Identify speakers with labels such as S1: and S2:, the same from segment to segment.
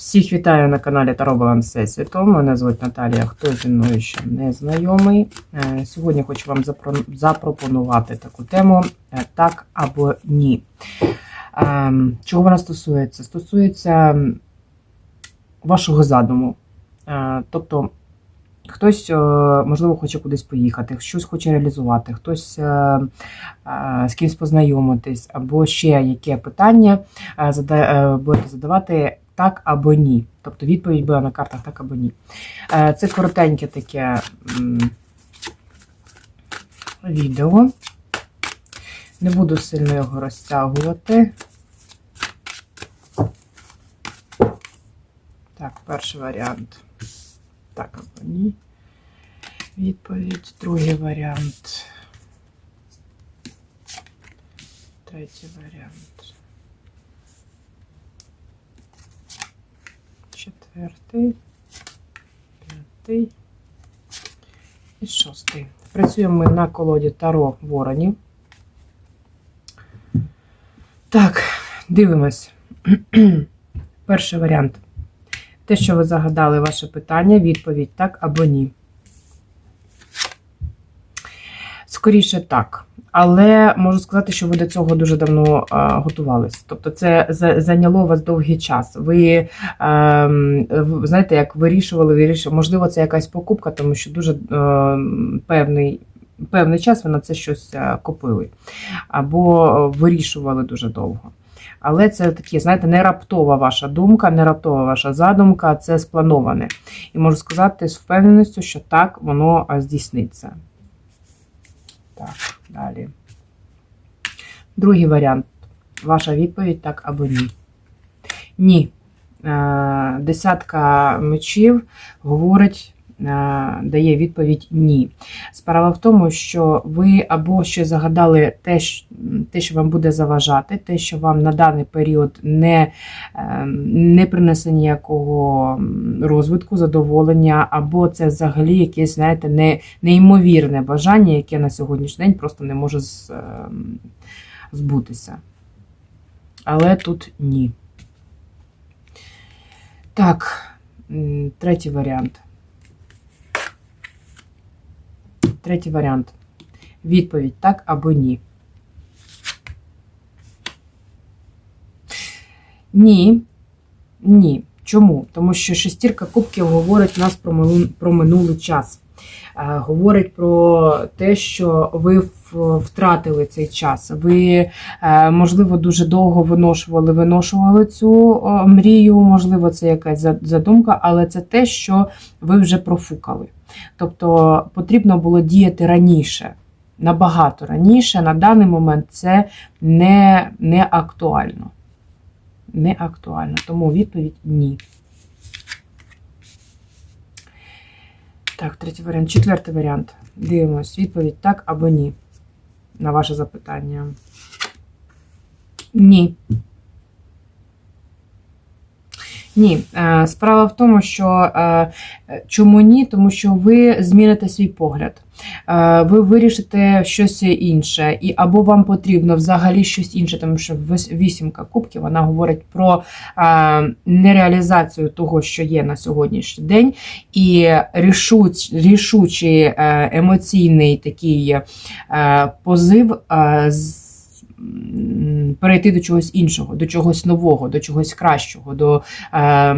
S1: Всіх вітаю на каналі Таро Баланс Всесвіту. Мене звуть Наталія. Хто зі мною ще не знайомий. Е, Сьогодні хочу вам запропонувати таку тему е, так або ні. Е, Чого вона стосується? Стосується вашого задуму. Е, Тобто, хтось, можливо, хоче кудись поїхати, щось хоче реалізувати, хтось з кимось познайомитись, або ще яке питання будете задавати так або ні. Тобто відповідь буде на картах так або ні. Е, Це коротеньке таке відео. Не буду сильно його розтягувати. Так, перший варіант. Так або ні. Відповідь. Другий варіант. Третій варіант. Четвертий. П'ятий. І шостий. Працюємо ми на колоді Таро Воронів. Так, дивимось. Перший варіант. Те, що ви загадали ваше питання, відповідь так або ні. Скоріше так. Але можу сказати, що ви до цього дуже давно а, готувались. Тобто, це зайняло вас довгий час. Ви ем, знаєте, як вирішували, вирішували. Можливо, це якась покупка, тому що дуже ем, певний. Певний час ви на це щось е, купили або е, вирішували дуже довго. Але це такі, знаєте, не раптова ваша думка, не раптова ваша задумка, це сплановане. І можу сказати з впевненістю, що так воно здійсниться. Так, далі. Другий варіант. Ваша відповідь так або ні. Ні. Е, Десятка мечів говорить, дає відповідь ні. Справа в тому, що ви або ще загадали те, що вам буде заважати, те, що вам на даний період не, е, не принесе ніякого розвитку, задоволення, або це взагалі якесь, знаєте, не, неймовірне бажання, яке на сьогоднішній день просто не може ем, збутися. Але тут ні. Так, третій варіант. Третій варіант. Відповідь так або ні. Ні. Ні. Чому? Тому що шестірка кубків говорить нас про минулий час. Е, Говорить про те, що ви втратили цей час. Ви, е, можливо, дуже довго виношували, виношували цю мрію, можливо, це якась задумка, але це те, що ви вже профукали. Тобто потрібно було діяти раніше, набагато раніше. На даний момент це не, не актуально. Не актуально. Тому відповідь ні. Так, третій варіант. Четвертий варіант. Дивимось. Відповідь так або ні. На ваше запитання. Ні. Ні. Е, Справа в тому, що е, чому ні? Тому що ви зміните свій погляд. Е, Ви вирішите щось інше, і або вам потрібно взагалі щось інше, тому що вісімка кубків вона говорить про нереалізацію того, що є на сьогоднішній день, і рішуч, рішучий емоційний такий позив. з- Перейти до чогось іншого, до чогось нового, до чогось кращого, до, е,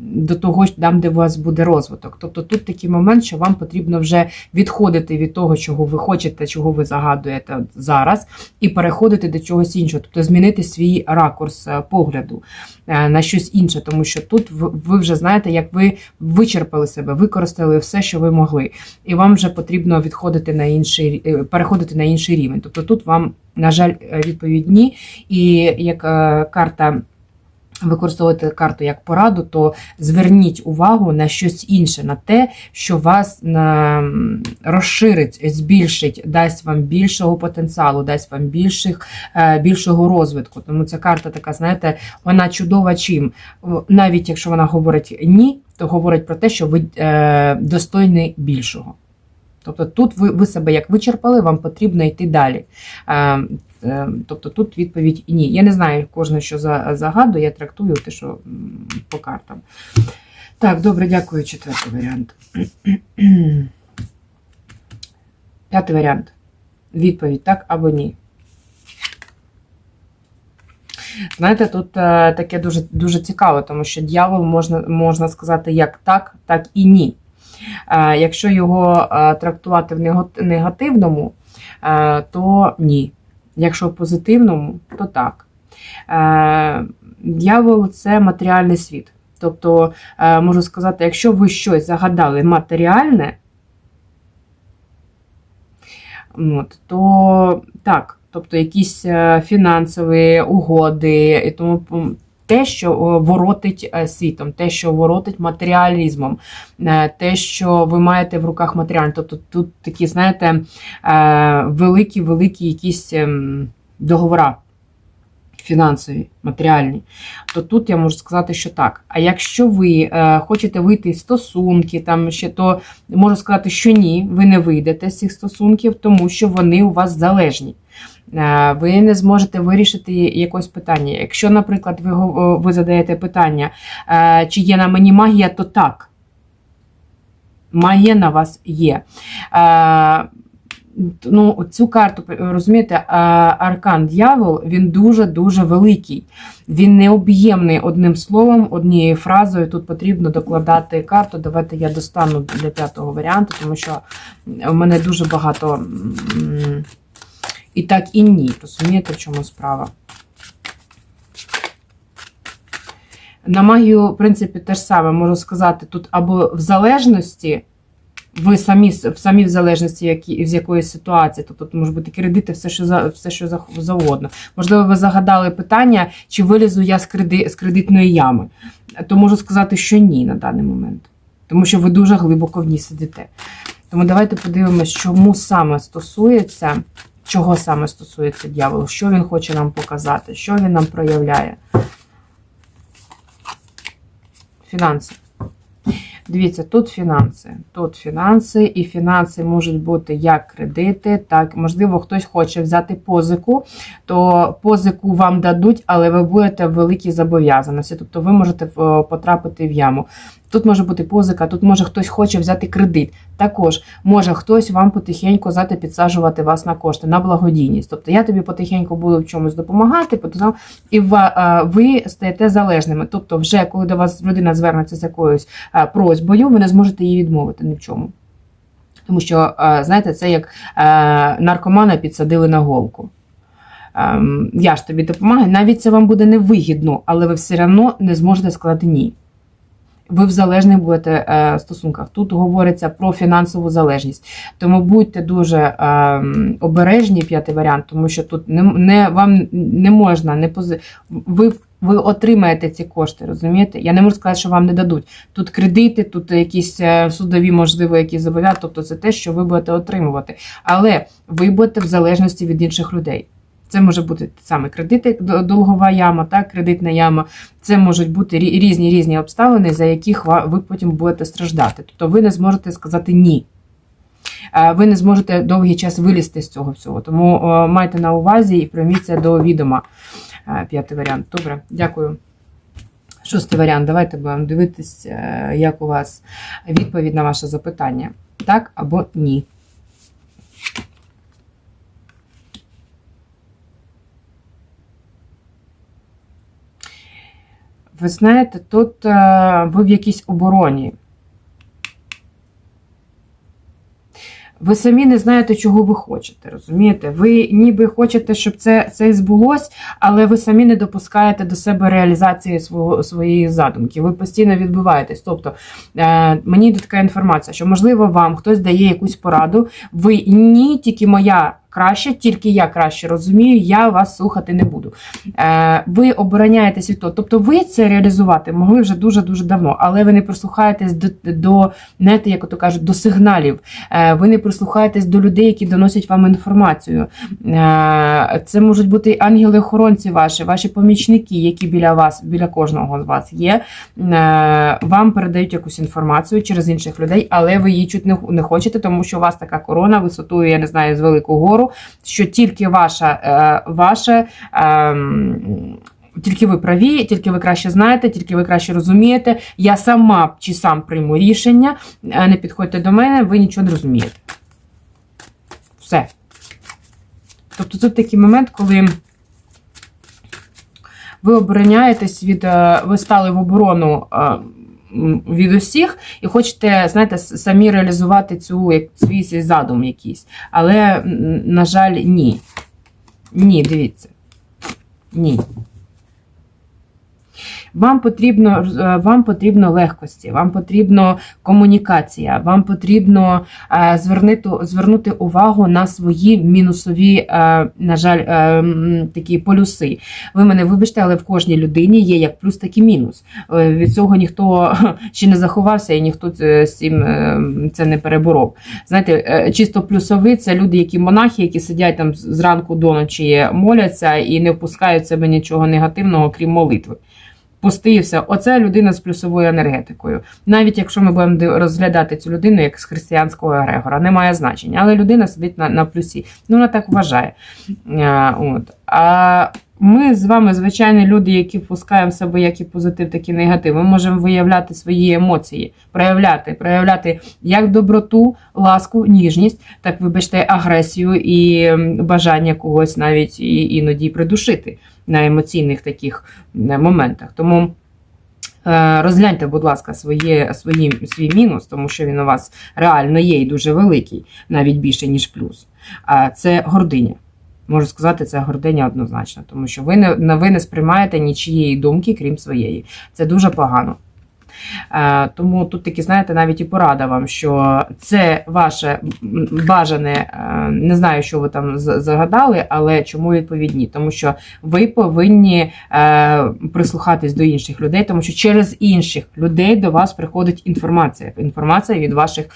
S1: до того, там, де у вас буде розвиток. Тобто тут такий момент, що вам потрібно вже відходити від того, чого ви хочете, чого ви загадуєте зараз, і переходити до чогось іншого, тобто змінити свій ракурс е, погляду е, на щось інше, тому що тут ви вже знаєте, як ви вичерпали себе, використали все, що ви могли, і вам вже потрібно відходити на інший е, переходити на інший рівень. Тобто тут вам, на жаль, е, відповідь ні. І як е, карта. Використовуєте карту як пораду, то зверніть увагу на щось інше, на те, що вас розширить, збільшить, дасть вам більшого потенціалу, дасть вам більших, е, більшого розвитку. Тому ця карта така, знаєте, вона чудова чим. Навіть якщо вона говорить ні, то говорить про те, що ви е, достойний більшого. Тобто тут ви, ви себе як вичерпали, вам потрібно йти далі. Е, Тобто тут відповідь ні. Я не знаю кожне, що за- загадує, я трактую те, що по картам. Так, добре, дякую. Четвертий варіант. П'ятий варіант. Відповідь так або ні. Знаєте, тут е, таке дуже, дуже цікаво, тому що дьявол можна, можна сказати як так, так і ні. Е, якщо його трактувати в негативному, то ні. Якщо в позитивному, то так. Д'явол це матеріальний світ. Тобто, е, можу сказати, якщо ви щось загадали матеріальне, от, то так, тобто якісь е, фінансові угоди і тому те, що воротить е, світом, те, що воротить матеріалізмом, е, те, що ви маєте в руках матеріально. Тобто тут такі, знаєте, великі-великі якісь ем, договора фінансові, матеріальні, то тут я можу сказати, що так. А якщо ви е, хочете вийти з стосунки, там ще то можу сказати, що ні, ви не вийдете з цих стосунків, тому що вони у вас залежні. Е, Ви не зможете вирішити якось питання. Якщо, наприклад, ви, ви задаєте питання, е, чи є на мені магія, то так. Магія на вас є. Е, Ну, цю карту, розумієте, е, аркан дьявол, він дуже-дуже великий. Він не об'ємний одним словом, однією фразою. Тут потрібно докладати карту. Давайте я достану для п'ятого варіанту, тому що в мене дуже багато і так, і ні. Розумієте, в чому справа? На магію, в принципі, те ж саме можу сказати, тут або в залежності, ви самі самі в залежності які, з якоїсь ситуації, тобто тут може бути кредити, все, що за все, що за- завгодно. Можливо, ви загадали питання, чи вилізу я з, креди, з кредитної ями. То можу сказати, що ні на даний момент. Тому що ви дуже глибоко в ній сидите. Тому давайте подивимось, чому саме стосується, чого саме стосується дьяволу, що він хоче нам показати, що він нам проявляє. Фінанси. Дивіться, тут фінанси. Тут фінанси, і фінанси можуть бути як кредити, так, можливо, хтось хоче взяти позику, то позику вам дадуть, але ви будете в великій зобов'язаності. Тобто ви можете е, потрапити в яму. Тут може бути позика, тут може хтось хоче взяти кредит. Також може хтось вам потихеньку взяти підсаджувати вас на кошти, на благодійність. Тобто я тобі потихеньку буду в чомусь допомагати, і ви стаєте залежними. Тобто, вже коли до вас людина звернеться з якоюсь просьбою, ви не зможете її відмовити ні в чому. Тому що, знаєте, це як наркомана підсадили на голку. Ем, Я ж тобі допомагаю, навіть це вам буде невигідно, але ви все одно не зможете сказати ні. Ви в залежних будете е, стосунках. Тут говориться про фінансову залежність. Тому будьте дуже е, обережні, п'ятий варіант, тому що тут не, не вам не можна, не пози... ви, ви отримаєте ці кошти, розумієте? Я не можу сказати, що вам не дадуть. Тут кредити, тут якісь е, судові, можливо, якісь зобов'язання, тобто це те, що ви будете отримувати. Але ви будете в залежності від інших людей. Це може бути саме кредити, д- долгова яма, так, кредитна яма. Це можуть бути різні різні обставини, за яких ви потім будете страждати. Тобто ви не зможете сказати ні. Е, Ви не зможете довгий час вилізти з цього всього. Тому е, майте на увазі і прийміть це до відома. Е, П'ятий варіант. Добре, дякую. Шостий варіант. Давайте будемо дивитись, е, як у вас відповідь на ваше запитання. Так або ні. Ви знаєте, тут е, ви в якійсь обороні. Ви самі не знаєте, чого ви хочете, розумієте? Ви ніби хочете, щоб це, це і збулось, але ви самі не допускаєте до себе реалізації свого, своєї задумки. Ви постійно відбуваєтесь. Тобто е, мені йде така інформація, що можливо вам хтось дає якусь пораду. Ви ні, тільки моя краще, тільки я краще розумію, я вас слухати не буду. Е, ви обороняєтесь від того. Тобто ви це реалізувати могли вже дуже-дуже давно, але ви не прислухаєтесь до, до знаєте, як то кажуть, до сигналів. Е, ви не прислухаєтесь до людей, які доносять вам інформацію. Е, це можуть бути ангели-охоронці ваші, ваші помічники, які біля вас, біля кожного з вас є. Е, вам передають якусь інформацію через інших людей, але ви її чуть не, хочете, тому що у вас така корона висотою, я не знаю, з велику гору. Що тільки ваша, е, ваше. ем, Тільки ви праві, тільки ви краще знаєте, тільки ви краще розумієте. Я сама чи сам прийму рішення, е, не підходьте до мене, ви нічого не розумієте. Все. Тобто тут такий момент, коли ви обороняєтесь від. е, Ви стали в оборону від усіх і хочете, знаєте, самі реалізувати цю як свій задум якийсь. Але, на жаль, ні. Ні, дивіться. Ні. Вам потрібно, е, вам потрібно легкості, вам потрібно комунікація, вам потрібно е, звернути, звернути увагу на свої мінусові, е, на жаль, такі полюси. Ви мене вибачте, але в кожній людині є як плюс, так і мінус. Від цього ніхто ще не заховався і ніхто з цим це не переборов. Знаєте, чисто плюсові це люди, які монахи, які сидять там зранку до ночі моляться і не впускають в себе нічого негативного, крім молитви. Пости і. Оце людина з плюсовою енергетикою. Навіть якщо ми будемо розглядати цю людину як з християнського егрегора, не має значення. Але людина сидить на, на плюсі. Ну, вона так вважає. А, от. а ми з вами, звичайні люди, які впускаємо в себе як і позитив, так і негатив. Ми можемо виявляти свої емоції, проявляти, проявляти як доброту, ласку, ніжність, так, вибачте, агресію і бажання когось навіть і, іноді придушити на емоційних таких моментах. Тому е, розгляньте, будь ласка, своє, свої, свій мінус, тому що він у вас реально є і дуже великий, навіть більше, ніж плюс. А це гординя. Можу сказати, це гординя однозначно, тому що ви не, ви не сприймаєте нічієї думки, крім своєї. Це дуже погано. Е, Тому тут таки, знаєте, навіть і порада вам, що це ваше бажане, е, не знаю, що ви там загадали, але чому відповідні? Тому що ви повинні е, прислухатись до інших людей, тому що через інших людей до вас приходить інформація. Інформація від ваших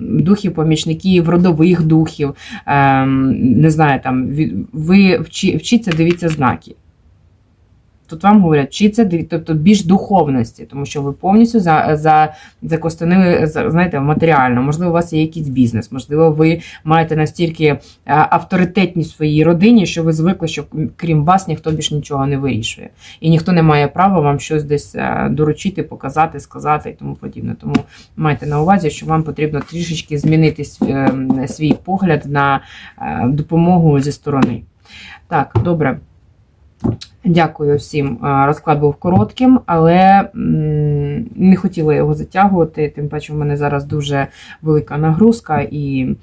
S1: духів, помічників, родових духів. Е, не знаю, там ви вчіться, дивіться знаки. Тут вам говорять, вчіться, диві- тобто більш духовності, тому що ви повністю за, за, закостанили, за- знаєте, матеріально. Можливо, у вас є якийсь бізнес, можливо, ви маєте настільки авторитетність в своїй родині, що ви звикли, що крім вас ніхто більш нічого не вирішує. І ніхто не має права вам щось десь доручити, показати, сказати і тому подібне. Тому майте на увазі, що вам потрібно трішечки змінити е, свій погляд на е, допомогу зі сторони. Так, добре. Дякую всім. Е, Розклад був коротким, але не хотіла його затягувати. Тим паче, в мене зараз дуже велика нагрузка і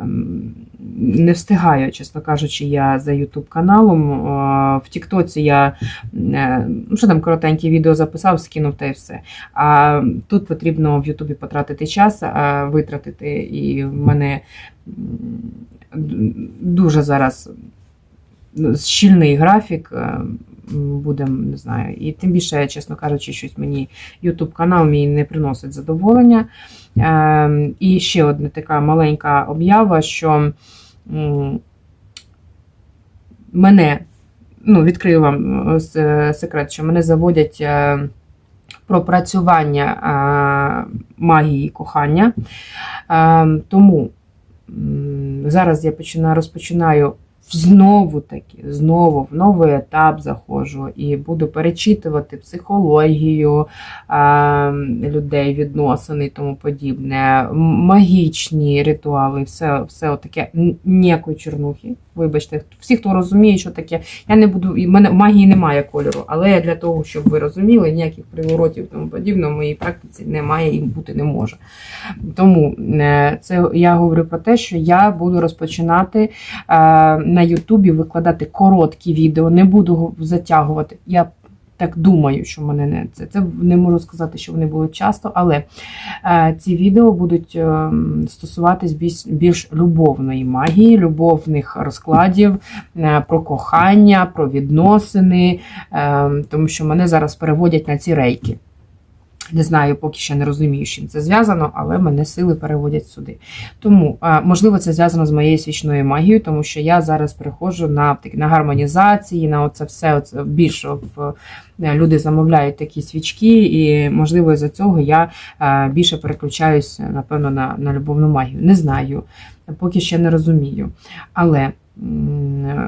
S1: ем, не встигаю, чесно кажучи, я за YouTube каналом. Е, В Тіктоці я е, ну, що там коротеньке відео записав, скинув та й все. А тут потрібно в Ютубі потратити час, витратити, і в мене дуже зараз щільний графік. е, Будемо, не знаю, і тим більше, чесно кажучи, щось мені YouTube канал мій не приносить задоволення. Е, і ще одна така маленька об'ява, що мене, ну, відкрию вам е, секрет, що мене заводять е, пропрацювання магії кохання. Тому зараз я починаю, розпочинаю знову таки, знову в новий етап заходжу і буду перечитувати психологію людей, відносини і тому подібне, магічні ритуали, все, все таке ніякої чорнухи. Вибачте, всі, хто розуміє, що таке, я не буду, в мене магії немає кольору, але для того, щоб ви розуміли, ніяких приворотів тому подібне в моїй практиці немає і бути не може. Тому е, це я говорю про те, що я буду розпочинати е, на Ютубі викладати короткі відео, не буду затягувати. Я так думаю, що мене не це. Це не можу сказати, що вони будуть часто, але е, ці відео будуть е, стосуватись більш, більш любовної магії, любовних розкладів, е, про кохання, про відносини, е, тому що мене зараз переводять на ці рейки. Не знаю, поки ще не розумію, з чим це зв'язано, але мене сили переводять сюди. Тому, можливо, це зв'язано з моєю свічною магією, тому що я зараз переходжу на на гармонізації, на оце все оце більше в е, люди замовляють такі свічки, і можливо, із-за цього я більше переключаюсь, напевно, на, на любовну магію. Не знаю, поки ще не розумію. Але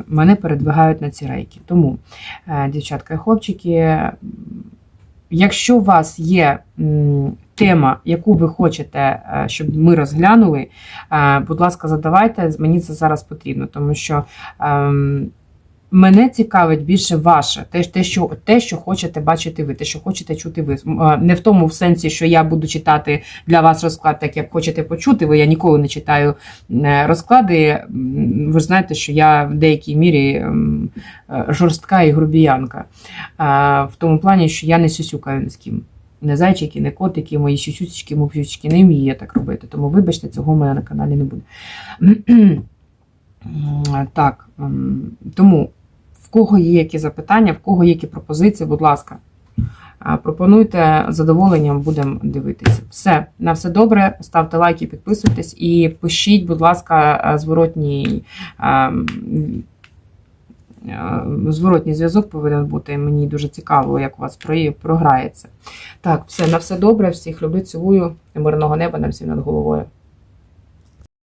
S1: мене передвигають на ці рейки. Тому, е, дівчатка і хлопчики, якщо у вас є тема, яку ви хочете, е, щоб ми розглянули, е, будь ласка, задавайте. Мені це зараз потрібно, тому що. Мене цікавить більше ваше, те, те, що, те, що хочете бачити ви, те, що хочете чути ви. Не в тому в сенсі, що я буду читати для вас розклад, так як хочете почути ви. Я ніколи не читаю е, розклади. Ви ж знаєте, що я в деякій мірі е, жорстка і грубіянка. В тому плані, що я не сюсюкаю ні з ким. Не зайчики, не котики, мої сюсюсечки, мовчучки, не вмію я так робити. Тому, вибачте, цього в мене на каналі не буде. Так, тому кого є які запитання, в кого є які пропозиції, будь ласка, пропонуйте задоволенням, будемо дивитися. Все, на все добре. Ставте лайки, підписуйтесь і пишіть, будь ласка, зворотній. а, м, а, Зворотній зв'язок повинен бути. Мені дуже цікаво, як у вас програється. Так, все, на все добре. Всіх люблю, цілую. Мирного неба нам всім над головою.